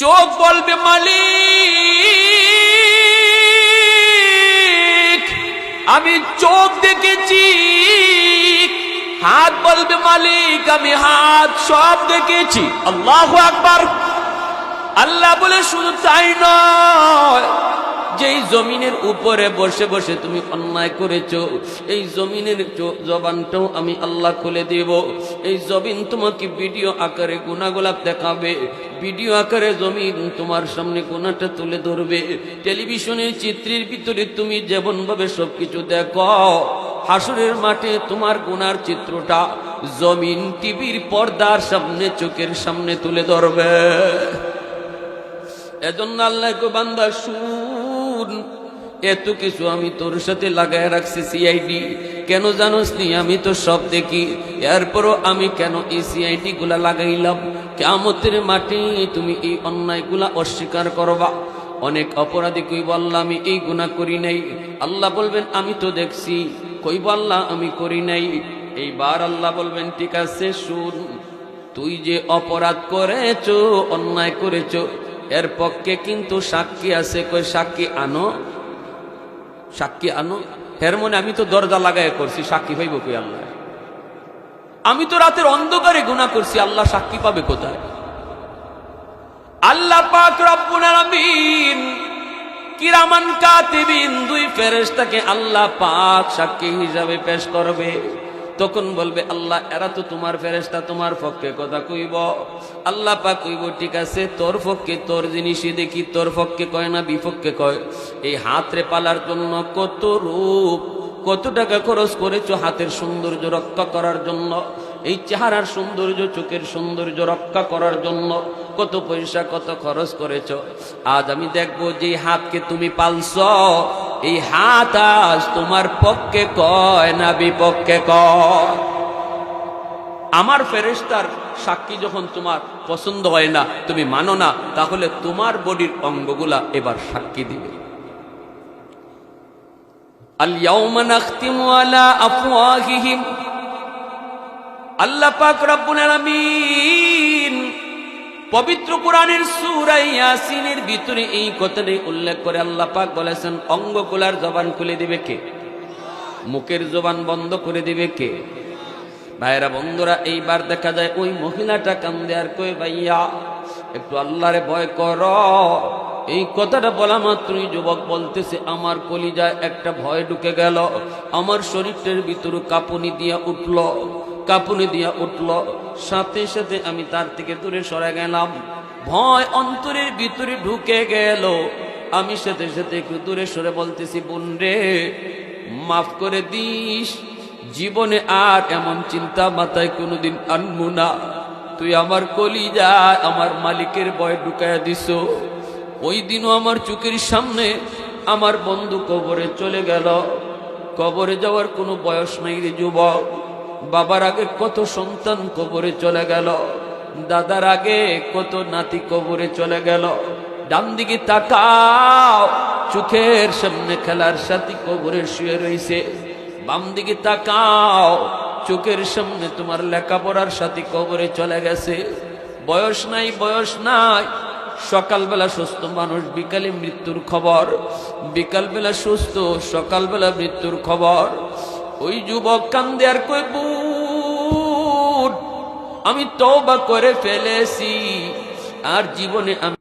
চোখ বলবে মালিক, আমি চোখ দেখেছি। হাত বলবে মালিক, আমি হাত সব দেখেছি। আল্লাহ আকবার। আল্লাহ বলে শুধু তাই নয়, যেই জমিনের উপরে বসে বসে তুমি অন্যায় করেছ, এই জমিনের জবানটাও আমি আল্লাহ খুলে দেব। এই জমিন তোমাকে ভিডিও আকারে গুণাগোলাপ দেখাবে। ভিডিও আকারে জমিন তোমার সামনে গুণাটা তুলে ধরবে। টেলিভিশনের চিত্রের ভিতরে তুমি যেমন ভাবে সবকিছু দেখো, হাসুরের মাঠে তোমার গুনার চিত্রটা জমিন টিভির পর্দার সামনে, চোখের সামনে তুলে ধরবে। এজন্য আল্লাহ বান্দা, শুন। এত কিছু আমি তোর সাথে লাগায় রাখছি সিআইডি কেন জানোস নি, আমি তো সব দেখি। এরপরও আমি কেন এই সিআইডি গুলা লাগাইলাম? কেমতের মাটি তুমি এই অন্যায়গুলা অস্বীকার করবা। অনেক অপরাধী কই বললাম আমি এই গুণা করি নাই। আল্লাহ বলবেন, আমি তো দেখছি। কই বললাম আমি করি নাই। এইবার আল্লাহ বলবেন, ঠিক আছে, শুন। তুই যে অপরাধ করেছ, অন্যায় করেছ এর পক্ষে কিন্তু সাক্ষী আছে, কই সাক্ষী আনো? সাক্ষী আনো? এর মনে আমি তো দরজা লাগাই করছি, সাক্ষী হইব কই আল্লাহ? আমি তো রাতের অন্ধকারে গুণা করছি, আল্লাহ সাক্ষী পাবে কোথায়? আল্লাহ পাক রব্বুল আলামিন কিরামান কাতিবিন, দুই ফেরেশতাকে আল্লাহ পাক সাক্ষী হিসাবে পেশ করবে। তখন বলবে, আল্লাহ, এরা তো তোমার ফেরেস্তা তোমার পক্ষে কথা কইব। আল্লাহ পা কইব, ঠিক আছে, তোর পক্ষে তোর জিনিসই দেখি, তোর পক্ষে কয় না, বিপক্ষে কয়। এই হাতরে পালার জন্য কত রূপ, কত টাকা খরচ করেছ হাতের সৌন্দর্য রক্ষা করার জন্য, এই চেহারার সৌন্দর্য, চোখের সৌন্দর্য রক্ষা করার জন্য কত পয়সা, কত খরচ করেছ। আজ আমি দেখব যে হাতকে তুমি পালছ। এই হাত আজ তোমার পক্ষে কয় না বিপক্ষে কয়? আমার ফেরেস্তার সাক্ষী যখন তোমার পছন্দ হয় না, তুমি মানো না, তাহলে তোমার বডির অঙ্গগুলা এবার সাক্ষী দিবে। আল্লাহ পাক রব্বুল আলামিন পবিত্র কোরআনের সূরা ইয়াসিনের ভিতরে এই কথাটি উল্লেখ করে আল্লাহ পাক বলেছেন, অঙ্গকুলার জবান খুলে দিবে কে? মুখের জবান বন্ধ করে দিবে কে? ভাইরা বন্ধুরা, এইবার দেখা যায় ওই মহিলাটা কান্দে আর কই ভাইয়া, একটু আল্লাহরে ভয় কর। এই কথাটা বলা মাত্রই যুবক বলতেছে, আমার কলিজায় একটা ভয় ঢুকে গেল। আমার শরীরটার ভিতরে কাঁপুনি দিয়া উঠল। কাঁপুনি দিয়া উঠল। সাথে সাথে আমি তার থেকে দূরে সরে গেলাম। ভয় অন্তরের ভিতরে ঢুকে গেল। আমি সাথে সাথে একটু দূরে সরে বলতেছি, বোন রে, মাফ করে দিস। জীবনে আর এমন চিন্তা মাথায় কোনোদিন আনব না। তুই আমার কলিজা আমার মালিকের ভয় ঢুকাইয়া দিস। ওই দিনও আমার চোখের সামনে আমার বন্ধু কবরে চলে গেল। কবরে যাওয়ার কোনো বয়স নাই রে যুবক। বাবার আগে কত সন্তান কবরে চলে গেল, দাদার আগে কত নাতি কবরে চলে গেল। ডান দিকে তাকাও, চোখের সামনে খেলার সাথী কবরে শুয়ে রইছে। বাম দিকে তাকাও, চোখের সামনে তোমার লেখাপড়ার সাথে কবরে চলে গেছে। বয়স নাই বয়স নাই। সকালবেলা সুস্থ মানুষ, বিকালে মৃত্যুর খবর। বিকালবেলা সুস্থ, সকালবেলা মৃত্যুর খবর। ওই যুবক কান্দে আর কই আমি তবা করে ফেলেছি আর জীবনে আমি